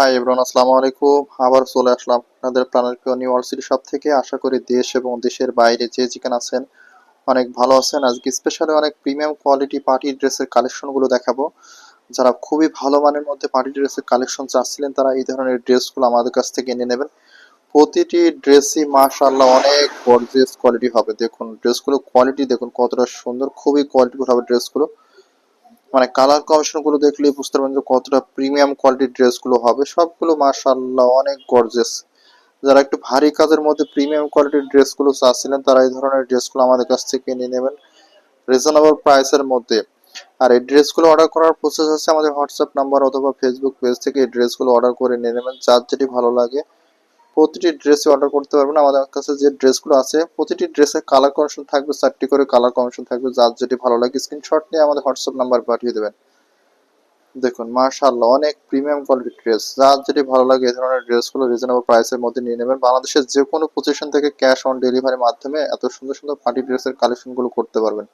High everyone আসসালামু আলাইকুম। আবার চলে আসলাম আপনাদের প্রাণের প্রিয় নিউ শপ থেকে। আশা করি দেশ এবং দেশের বাইরে যে যেখানে আছেন অনেক ভালো আছেন। আজকে স্পেশালি অনেক প্রিমিয়াম কোয়ালিটি পার্টি ড্রেসের কালেকশনগুলো দেখাবো। যারা খুবই ভালো মানের মধ্যে পার্টি ড্রেসের কালেকশন চাচ্ছিলেন, তারা এই ধরনের ড্রেসগুলো আমাদের কাছ থেকে এনে নেবেন। প্রতিটি ড্রেসই মাশাআল্লাহ অনেক গর্জিয়াস কোয়ালিটি হবে। দেখুন ড্রেসগুলো কোয়ালিটি দেখুন কতটা সুন্দর, খুবই কোয়ালিটিফুল হবে ড্রেসগুলো মানে কালার কমিশনগুলো দেখলেই বুঝতে পারবেন যে কতটা প্রিমিয়াম কোয়ালিটির ড্রেসগুলো হবে। সবগুলো মাশাআল্লাহ অনেক গর্জেস যারা একটু ভারী কাজের মধ্যে প্রিমিয়াম কোয়ালিটির ড্রেসগুলো চাচ্ছিলেন, তারা এই ধরনের ড্রেসগুলো আমাদের কাছ থেকে নিয়ে নেবেন রিজনেবল প্রাইসের মধ্যে। আর এই ড্রেসগুলো অর্ডার করার প্রসেস হচ্ছে আমাদের হোয়াটসঅ্যাপ নাম্বার অথবা ফেসবুক পেজ থেকে এই ড্রেসগুলো অর্ডার করে নিয়ে নেবেন। যার যেটি ভালো লাগে প্রতিটি ড্রেসই অর্ডার করতে পারবেন। আমাদের কাছে যে ড্রেসগুলো আছে, প্রতিটি ড্রেসের কালার কমিশন থাকবে, চারটি করে কালার কমিশন থাকবে। যার যেটি ভালো লাগে স্ক্রিনশট নিয়ে আমাদের হোয়াটসঅ্যাপ নাম্বার পাঠিয়ে দেবেন। দেখুন মার্শাল্লাহ অনেক প্রিমিয়াম কোয়ালিটির ড্রেস যার যেটি ভালো লাগে, এই ধরনের ড্রেসগুলো রিজনেবল প্রাইসের মধ্যে নিয়ে নেবেন। বাংলাদেশের যে কোনো পজিশন থেকে ক্যাশ অন ডেলিভারির মাধ্যমে এত সুন্দর সুন্দর পার্টি ড্রেসের কালেকশনগুলো করতে পারবেন।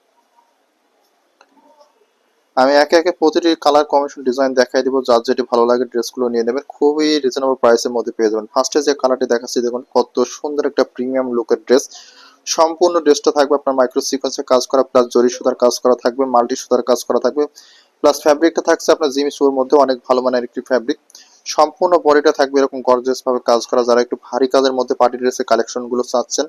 আমি একে একে প্রতিটি কালার কমিশন ডিজাইন দেখাই দিব, যার যেটি ভালো লাগে ড্রেসগুলো নিয়ে নেবেন। খুবই রিজনেবল প্রাইসের মধ্যে পেয়ে যাবেন। ফার্স্টে যে কালারটি দেখাচ্ছি, দেখুন কত সুন্দর একটা প্রিমিয়াম লুকের ড্রেস সম্পূর্ণ ড্রেসটা থাকবে আপনার মাইক্রো সিকোয়েন্সের কাজ করা প্লাস জরি সুতার কাজ করা থাকবে মাল্টি সুতার কাজ করা থাকবে প্লাস ফ্যাব্রিকটা থাকছে আপনার জিমি সুর মধ্যে, অনেক ভালো মানের একটি ফ্যাব্রিক সম্পূর্ণ বডিটা থাকবে এরকম গর্জিয়াস ভাবে কাজ করা। যারা একটু ভারী কাজের মধ্যে পার্টি ড্রেসের কালেকশনগুলো চাচ্ছেন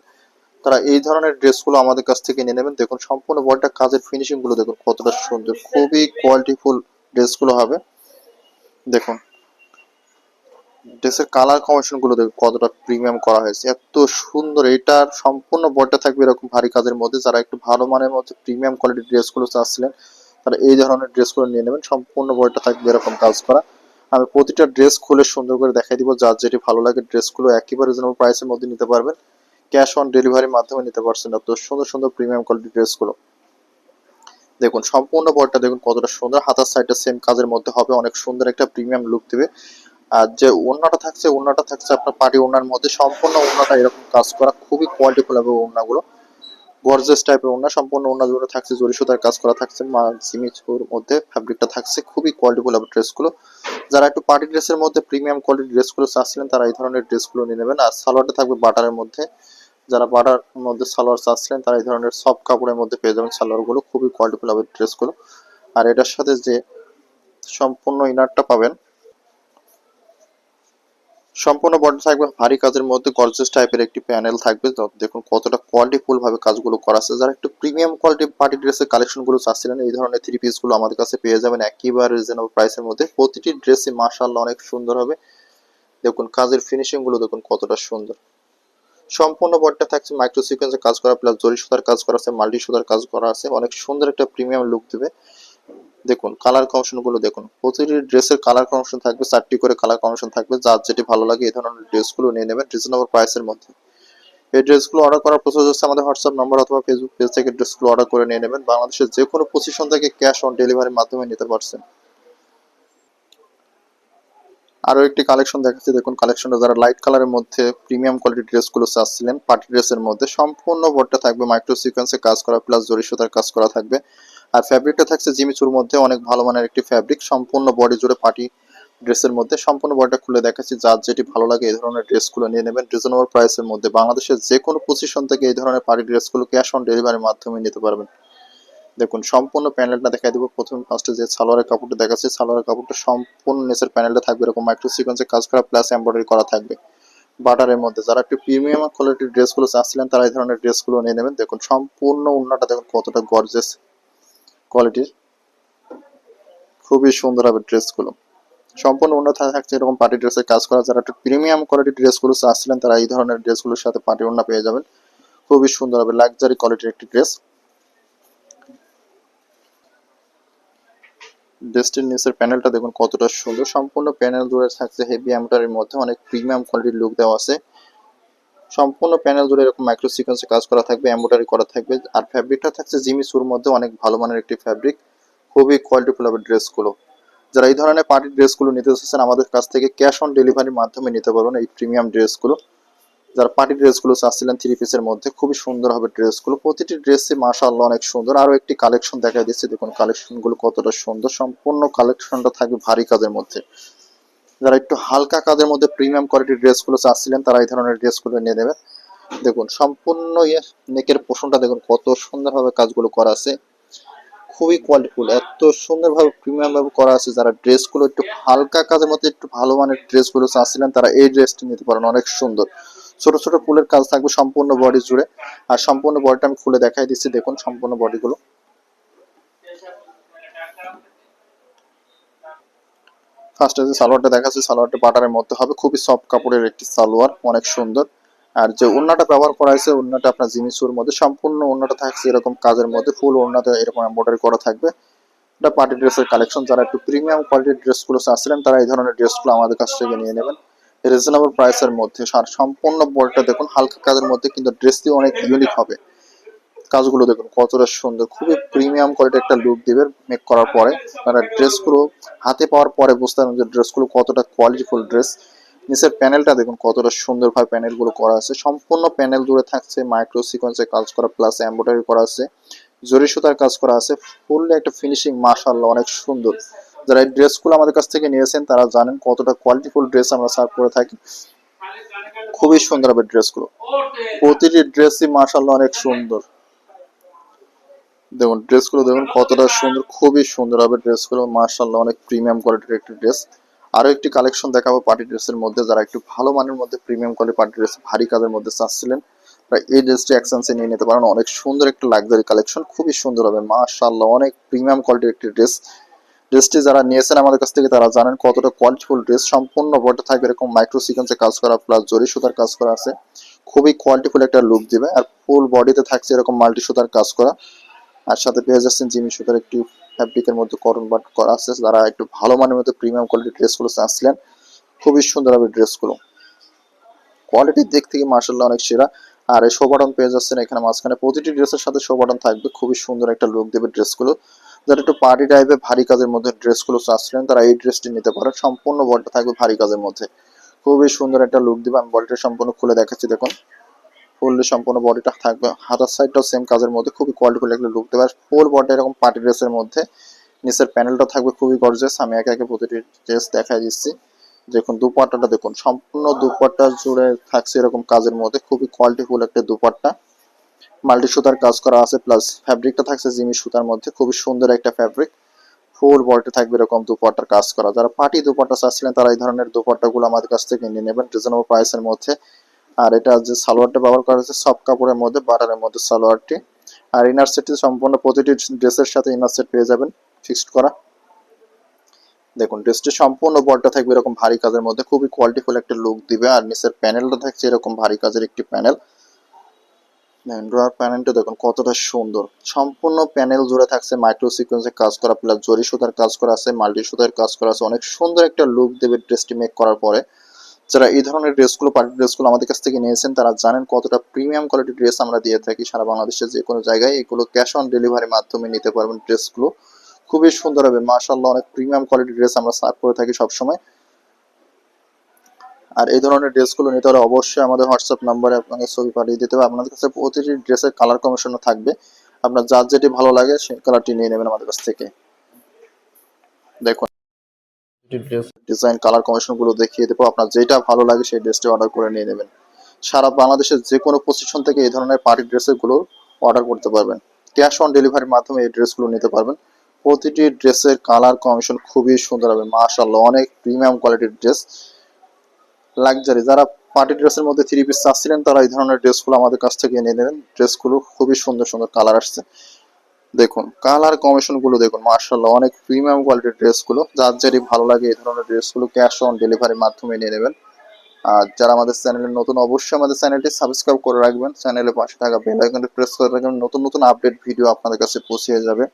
তারা এই ধরনের ড্রেসগুলো আমাদের কাছ থেকে নিয়ে নেবেন। দেখুন, সম্পূর্ণ বডিটা কাজের ফিনিশিংগুলো দেখুন, কতটা সুন্দর, খুবই কোয়ালিটিফুল ড্রেসগুলো হবে। দেখুন, ড্রেসের কালার কমিশনগুলো দেখুন, কতটা প্রিমিয়াম করা হয়েছে, এত সুন্দর। এটার সম্পূর্ণ বডিটা থাকবে এরকম ভারী কাজের মধ্যে। যারা একটু ভালো মানের মধ্যে প্রিমিয়াম কোয়ালিটির ড্রেসগুলো চাচ্ছিলেন, তারা এই ধরনের ড্রেসগুলো নিয়ে নেবেন। সম্পূর্ণ বডিটা থাকবে এরকম কাজ করা। আমি প্রতিটা ড্রেস খুলে সুন্দর করে দেখাই দিব। যার যেটি ভালো লাগে ড্রেসগুলো একেবারে রিজনেবল প্রাইসের মধ্যে নিতে পারবেন। ক্যাশ অন ডেলিভারির মাধ্যমে নিতে পারছেন এত সুন্দর সুন্দর প্রিমিয়াম কোয়ালিটির ড্রেসগুলো। দেখুন, সম্পূর্ণ বডিটা দেখুন কতটা সুন্দর। হাতার সাইডটা সেম কাজের মধ্যে হবে। অনেক সুন্দর একটা প্রিমিয়াম লুক দিবে। আর যে ওড়নাটা থাকছে ওড়নাটা থাকছে আপনার পার্টি ওড়নার মধ্যে। সম্পূর্ণ ওড়নাটা এরকম কাজ করা। খুবই কোয়ালিটিফুল হবে ওড়নাগুলো। গর্জেস টাইপের ওড়না। সম্পূর্ণ ওড়না জুড়ে থাকছে। জরি সুতার কাজ করা থাকছে। সিমিচুর মধ্যে ফ্যাব্রিকটা থাকছে। খুবই কোয়ালিটিফুল হবে ড্রেসগুলো। যারা একটু পার্টি ড্রেসের মধ্যে প্রিমিয়াম কোয়ালিটির ড্রেসগুলো চাচ্ছিলেন, তারা এই ধরনের ড্রেসগুলো নিয়ে নেবেন। আর সালোয়ারটা থাকবে বাটারের মধ্যে। যারা বাটার মধ্যে সালোয়ার চাচ্ছিলেন, তারা এই ধরনের সফট কাপড়ের মধ্যে পেয়ে যাবেন সালোয়ারগুলো, খুবই কোয়ালিটিফুল হবে ড্রেসগুলো আর এটার সাথে যে সম্পূর্ণ ইনারটা পাবেন, সম্পূর্ণ বডি থাকবে, ভারী কাজের মধ্যে গর্জেস টাইপের একটি প্যানেল থাকবে। দেখুন কতটা কোয়ালিটিফুল ভাবে কাজগুলো করা আছে। যারা একটু প্রিমিয়াম কোয়ালিটি পার্টি ড্রেসের কালেকশনগুলো চাচ্ছিলেন, এই ধরনের থ্রি পিসগুলো আমাদের কাছে পেয়ে যাবেন একেবারে রিজনেবল প্রাইসের মধ্যে। প্রতিটি ড্রেসই মাশাআল্লাহ অনেক সুন্দর হবে। দেখুন কাজের ফিনিশিংগুলো দেখুন কতটা সুন্দর। সম্পূর্ণ বডিটা থাকছে মাইক্রো সিকোয়েন্সের কাজ করা প্লাস জরি সুতার কাজ করা আছে, মাল্টি সুতার কাজ করা আছে, অনেক সুন্দর একটা প্রিমিয়াম লুক দেবে। দেখুন কালার কমিশনগুলো দেখুন, প্রতিটি ড্রেসের কালার কমিশন থাকবে, চারটি করে কালার কমিশন থাকবে, যার যেটি ভালো লাগে এই ধরনের ড্রেসগুলো নিয়ে নেবেন রিজনেবল প্রাইসের মধ্যে। এই ড্রেসগুলো অর্ডার করার প্রসেস হচ্ছে আমাদের হোয়াটসঅ্যাপ নম্বর অথবা ফেসবুক পেজ থেকে ড্রেসগুলো অর্ডার করে নিয়ে নেবেন। বাংলাদেশের যে কোনো পজিশন থেকে ক্যাশ অন ডেলিভারির মাধ্যমে নিতে পারছেন। আরও একটি কালেকশন দেখাচ্ছি। দেখুন কালেকশনটা যারা লাইট কালারের মধ্যে প্রিমিয়াম কোয়ালিটির ড্রেসগুলো চাচ্ছিলেন পার্টি ড্রেসের মধ্যে সম্পূর্ণ বডটা থাকবে মাইক্রো সিকোয়েন্সে কাজ করা প্লাস জরি সুতার কাজ করা থাকবে। আর ফ্যাব্রিকটা থাকছে জিমিচুর মধ্যে, অনেক ভালো মানের একটি ফ্যাব্রিক সম্পূর্ণ বডি জুড়ে পার্টি ড্রেসের মধ্যে সম্পূর্ণ বডিটা খুলে দেখাচ্ছি। যার যেটি ভালো লাগে, এই ধরনের ড্রেসগুলো নিয়ে নেবেন। রিজনেবল প্রাইসের মধ্যে বাংলাদেশের যে কোনো পজিশন থেকে এই ধরনের পার্টি ড্রেসগুলো ক্যাশ অন ডেলিভারির মাধ্যমে নিতে পারবেন। দেখুন, সম্পূর্ণ প্যানেলটা দেখাই দেবো। প্রথম ফার্স্টে যে সালোয়ারের কাপড়টা দেখাচ্ছে, সালোয়ারের কাপড়টা সম্পূর্ণ নিচের প্যানেলটা থাকবে এরকম মাইক্রো সিকোয়েন্সে কাজ করা প্লাস এমব্রয়ডারি করা থাকবে। বাটারের মধ্যে যারা একটু প্রিমিয়াম কোয়ালিটির ড্রেসগুলো চাচ্ছিলেন, তারা এই ধরনের ড্রেসগুলো নিয়ে নেবেন। দেখুন, সম্পূর্ণ উন্নাটা দেখুন কতটা গর্জেস কোয়ালিটির খুবই সুন্দর হবে ড্রেসগুলো সম্পূর্ণ উন্নত থাকছে এরকম পার্টি ড্রেসের কাজ করা। যারা একটু প্রিমিয়াম কোয়ালিটির ড্রেসগুলো চাচ্ছিলেন, তারা এই ধরনের ড্রেসগুলোর সাথে পার্টি ওড়না পেয়ে যাবেন। খুবই সুন্দর হবে লাক্সারি কোয়ালিটির একটি ড্রেস ড্রেসটির নিচের প্যানেলটা দেখুন কতটা সুন্দর। সম্পূর্ণ প্যানেল জুড়ে থাকছে হেভি এমটারের মধ্যে, অনেক প্রিমিয়াম কোয়ালিটির লুক দেওয়া আছে। সম্পূর্ণ প্যানেল জুড়ে এরকম মাইক্রো সিকোয়েন্সে কাজ করা থাকবে এমব্রয়ডারি করা থাকবে। আর ফ্যাব্রিকটা থাকছে জিমি সুর মধ্যে, অনেক ভালো মানের একটি ফ্যাব্রিক খুবই কোয়ালিটিফুল হবে ড্রেসগুলো যারা এই ধরনের পার্টি ড্রেসগুলো নিতে চাচ্ছেন, আমাদের কাছ থেকে ক্যাশ অন ডেলিভারির মাধ্যমে নিতে পারবেন এই প্রিমিয়াম ড্রেসগুলো যারা পার্টি ড্রেসগুলো চাচ্ছিলেন থ্রি পিসের মধ্যে, খুবই সুন্দর হবে ড্রেসগুলো। প্রতিটি ড্রেসই মাশাআল্লাহ অনেক সুন্দর। আরও একটি কালেকশন দেখা দিচ্ছে। দেখুন কালেকশনগুলো কতটা সুন্দর। সম্পূর্ণ কালেকশনটা থাকবে ভারী কাজের মধ্যে। যারা একটু হালকা কাজের মধ্যে প্রিমিয়াম কোয়ালিটির ড্রেসগুলো চাচ্ছিলেন, তারা এই ধরনের ড্রেসগুলো নিয়ে নেবেন। দেখুন, সম্পূর্ণ ইয়ে নেকের পোষণটা দেখুন কত সুন্দরভাবে কাজগুলো করা আছে। খুবই কোয়ালিটিফুল এত সুন্দরভাবে প্রিমিয়াম ভাবে করা আছে। যারা ড্রেসগুলো একটু হালকা কাজের মধ্যে একটু ভালো মানের ড্রেসগুলো চাচ্ছিলেন, তারা এই ড্রেসটি নিতে পারেন। অনেক সুন্দর। ছোট ছোট ফুলের কাজ থাকবে সম্পূর্ণ বডি জুড়ে। আর সম্পূর্ণ বডিটা আমি খুলে দেখাই দিচ্ছি, দেখুন সম্পূর্ণ বডিগুলো ফার্স্টে যে সালোয়ারটা দেখাচ্ছি, সালোয়ারটা বাটারের মধ্যে হবে। খুবই সফট কাপড়ের একটি সালোয়ার, অনেক সুন্দর। আর যে ওড়নাটা ব্যবহার করা হয়েছে, ওড়নাটা আপনার জিমিসুর মধ্যে, সম্পূর্ণ ওড়নাটা থাকছে এরকম কাজের মধ্যে। ফুল ওড়নাতে এরকম এম্বয়ডারি করা থাকবে। এটা পার্টি ড্রেসের কালেকশন যারা একটু প্রিমিয়াম কোয়ালিটির ড্রেসগুলো চাচ্ছিলেন, তারা এই ধরনের ড্রেসগুলো আমাদের কাছ থেকে নিয়ে নেবেন। রিজনেবল প্রাইসের মধ্যে আর সম্পূর্ণ বলটা দেখুন, হালকা কাজের মধ্যে, কিন্তু ড্রেসটি অনেক ইউনিক হবে। কাজগুলো দেখুন, কতটা সুন্দর, খুবই প্রিমিয়াম কোয়ালিটি একটা লুক দিবে মেক করার পরে। আপনারা ড্রেসগুলো হাতে পাওয়ার পরে বুঝতে পারবেন যে ড্রেসগুলো কতটা কোয়ালিটিফুল ড্রেস নিচের প্যানেলটা দেখুন, কতটা সুন্দরভাবে প্যানেলগুলো করা আছে। সম্পূর্ণ প্যানেল জুড়ে থাকছে মাইক্রো সিকোয়েন্সে কাজ করা প্লাস এমব্রয়ডারি করা আছে। জরি সুতার কাজ করা আছে ফুললি একটা ফিনিশিং মাশাআল্লাহ, অনেক সুন্দর। যারা ড্রেসগুলো আমাদের কাছ থেকে নিয়েছেন, তারা জানেন কতটা কোয়ালিটিফুল ড্রেস আমরা সার্ভ করে থাকি। খুবই সুন্দর হবে ড্রেসগুলো। প্রতিটি ড্রেসই মাশাআল্লাহ অনেক সুন্দর। দেখুন, ড্রেসগুলো দেখুন কতটা সুন্দর, খুবই সুন্দর হবে ড্রেসগুলো। মার্শাল্লাহ অনেক প্রিমিয়াম কোয়ালিটির একটি ড্রেস আরও একটি কালেকশন দেখাবো পার্টি ড্রেসের মধ্যে। যারা একটু ভালো মানের মধ্যে প্রিমিয়াম কোয়ালিটি পার্টি ড্রেস ভারী কাজের মধ্যে চাচ্ছিলেন, তারা এই ড্রেসটি এক্সচেঞ্জে নিয়ে নিতে পারেন। অনেক সুন্দর একটা লাক্সারি কালেকশন খুবই সুন্দর হবে। মার্শাল্লাহ অনেক প্রিমিয়াম কোয়ালিটির একটি ড্রেস ড্রেসটি যারা নিয়েছেন আমাদের কাছ থেকে তারা জানেন কতটা কোয়ালিটিফুল ড্রেস সম্পূর্ণ বটে থাকবে এরকম মাইক্রো সিকোয়েন্সে কাজ করা প্লাস জরি সুতার কাজ করা আছে। খুবই কোয়ালিটিফুল একটা লুক দিবে, আর ফুল বডিতে থাকছে এরকম মাল্টি সুতার কাজ করা। আর সাথে পেয়ে যাচ্ছেন জিমি সুতার একটি ফ্যাব্রিকের মধ্যে করন বাট করা আছে। যারা একটু ভালো মানের মধ্যে প্রিমিয়াম কোয়ালিটির ড্রেসগুলো চাচ্ছিলেন, খুবই সুন্দর হবে ড্রেসগুলো কোয়ালিটির দিক থেকে মার্শাল্লাহ অনেক সেরা। আর এই শো বাটন পেয়ে যাচ্ছেন এখানে মাঝখানে। প্রতিটি ড্রেসের সাথে শো বাটন থাকবে, খুবই সুন্দর একটা লুক দেবে ড্রেসগুলো যারা একটু পার্টি টাইপের ভারী কাজের মধ্যে ড্রেসগুলো চাচ্ছিলেন, তারা এই ড্রেসটি নিতে পারেন। সম্পূর্ণ বডিটা থাকবে ভারী কাজের মধ্যে। খুবই সুন্দর একটা লুক দিবে। আমি বডিটা সম্পূর্ণ খুলে দেখাচ্ছি, দেখুন। ফুললি সম্পূর্ণ বডিটা থাকবে। হাতার সাইডটাও সেম কাজের মধ্যে। খুবই কোয়ালিটিফুল একটা লুক দেবে। আর ফুল বডি এরকম পার্টি ড্রেসের মধ্যে। নিচের প্যানেলটা থাকবে খুবই গর্জিয়াস আমি একে একে প্রতিটি ড্রেস দেখাই দিচ্ছি। দেখুন, দুপাট্টাটা দেখুন। সম্পূর্ণ দুপাট্টা জুড়ে থাকছে এরকম কাজের মধ্যে। খুবই কোয়ালিটিফুল একটা দুপাট্টা। মাল্টি সুতার কাজ করা আছে প্লাস ফ্যাব্রিকটা থাকছে জিমি সুতার মধ্যে, খুবই সুন্দর একটা ফ্যাব্রিক ফুল বডিতে থাকবে এরকম দুপাট্টার কাজ করা। যারা পার্টি দুপাট্টা চাচ্ছিলেন, তারা এই ধরনের দুপাট্টাগুলো আমাদের কাছ থেকে নিয়ে নেবেন রিজনেবল প্রাইসের মধ্যে। আর এটা যে সালোয়ারটা ব্যবহার করা হয়েছে সব কাপড়ের মধ্যে বাটারের মধ্যে সালোয়ারটি। আর ইনার সেটটি সম্পূর্ণ প্রতিটি ড্রেসের সাথে ইনার সেট পেয়ে যাবেন ফিক্সড করা। দেখুন ড্রেসটি সম্পূর্ণ বডটা থাকবে এরকম ভারী কাজের মধ্যে, খুবই কোয়ালিটিফুল একটা লুক দিবে। আর নিচের প্যানেলটা থাকছে এরকম ভারী কাজের একটি প্যানেল ড্রয়ার প্যানেলটা দেখুন কতটা সুন্দর। সম্পূর্ণ প্যানেল জুড়ে থাকছে মাইক্রো সিকোয়েন্সে কাজ করা প্লাস জরি সুতার কাজ করা আছে মাল্টি সুতার কাজ করা আছে। অনেক সুন্দর একটা লুক দেবে ড্রেসটি মেক করার পরে। যারা এই ধরনের ড্রেসগুলো পার্টি ড্রেসগুলো আমাদের কাছ থেকে নিয়েছেন, তারা জানেন কতটা প্রিমিয়াম কোয়ালিটির ড্রেস আমরা দিয়ে থাকি সারা বাংলাদেশের যে কোনো জায়গায়। এগুলো ক্যাশ অন ডেলিভারির মাধ্যমে নিতে পারবেন ড্রেসগুলো খুবই সুন্দর হবে। মাশাল্লাহ অনেক প্রিমিয়াম কোয়ালিটির ড্রেস আমরা সার্ভ করে থাকি সবসময়। আর এই ধরনের ড্রেসগুলো নিতে হলে অবশ্যই আমাদের হোয়াটসঅ্যাপ নাম্বারে আপনাকে ছবি পাঠিয়ে দিতে হবে। আপনাদের কাছে প্রতিটি ড্রেসের কালার কমিশনও থাকবে। আপনার যার যেটি ভালো লাগে সেই কালারটি নিয়ে নেবেন আমাদের কাছ থেকে। দেখুন ড্রেস ডিজাইন কালার কমিশনগুলো দেখিয়ে দেবো। আপনার যেটা ভালো লাগে সেই ড্রেসটি অর্ডার করে নিয়ে নেবেন। সারা বাংলাদেশের যে কোনো পজিশন থেকে এই ধরনের পার্টি ড্রেসেরগুলো অর্ডার করতে পারবেন। ক্যাশ অন ডেলিভারির মাধ্যমে এই ড্রেসগুলো নিতে পারবেন। প্রতিটি ড্রেসের কালার কমিশন খুবই সুন্দর হবে। মাশাআল্লাহ অনেক প্রিমিয়াম কোয়ালিটির ড্রেস লাক্সারি যারা পার্টি ড্রেসের মধ্যে থ্রি পিস চাচ্ছিলেন, তারা এই ধরনের ড্রেসগুলো আমাদের কাছ থেকে এনে নেবেন ড্রেসগুলো খুবই সুন্দর সুন্দর কালার আসছে। দেখুন কালার কমিশনগুলো দেখুন মার্শাল্লাহ অনেক প্রিমিয়াম কোয়ালিটির ড্রেসগুলো যার যেটি ভালো লাগে এই ধরনের ড্রেসগুলো ক্যাশ অন ডেলিভারির মাধ্যমে নিয়ে নেবেন আর যারা আমাদের চ্যানেলে নতুন, অবশ্যই আমাদের চ্যানেলটি সাবস্ক্রাইব করে রাখবেন। চ্যানেলের পাশে থাকা বেল আইকনটি প্রেস করে রাখবেন। নতুন নতুন আপডেট ভিডিও আপনাদের কাছে পৌঁছে যাবে।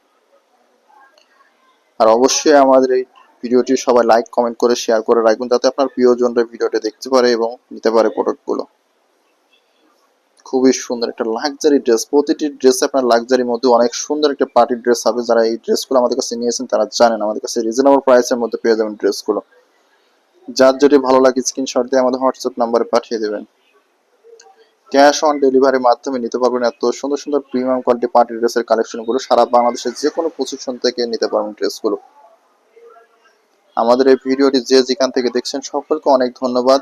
আর অবশ্যই আমাদের এই ভিডিওটি সবাই লাইক কমেন্ট করে শেয়ার করে রাখবেন যাতে আপনার প্রিয়জনরা ভিডিওটি দেখতে পারে এবং নিতে পারে প্রোডাক্টগুলো খুবই সুন্দর একটা লাক্সারি ড্রেস প্রতিটি ড্রেস আপনার লাক্সারির মধ্যে অনেক সুন্দর একটা পার্টি ড্রেস হবে। যারা এই ড্রেসগুলো আমাদের কাছে নিয়েছেন, তারা জানেন। আমাদের কাছে রিজনেবল প্রাইসের মধ্যে পেয়ে যাবেন ড্রেসগুলো যার যেটি ভালো লাগে স্ক্রিনশট দিয়ে আমাদের হোয়াটসঅ্যাপ নাম্বারে পাঠিয়ে দেবেন। ক্যাশ অন ডেলিভারির মাধ্যমে নিতে পারবেন এত সুন্দর সুন্দর প্রিমিয়াম কোয়ালিটি পার্টি ড্রেসের কালেকশনগুলো সারা বাংলাদেশের যে কোনো পজিশন থেকে নিতে পারবেন ড্রেসগুলো আমাদের এই ভিডিওটি যে যেখান থেকে দেখছেন সকলকে অনেক ধন্যবাদ।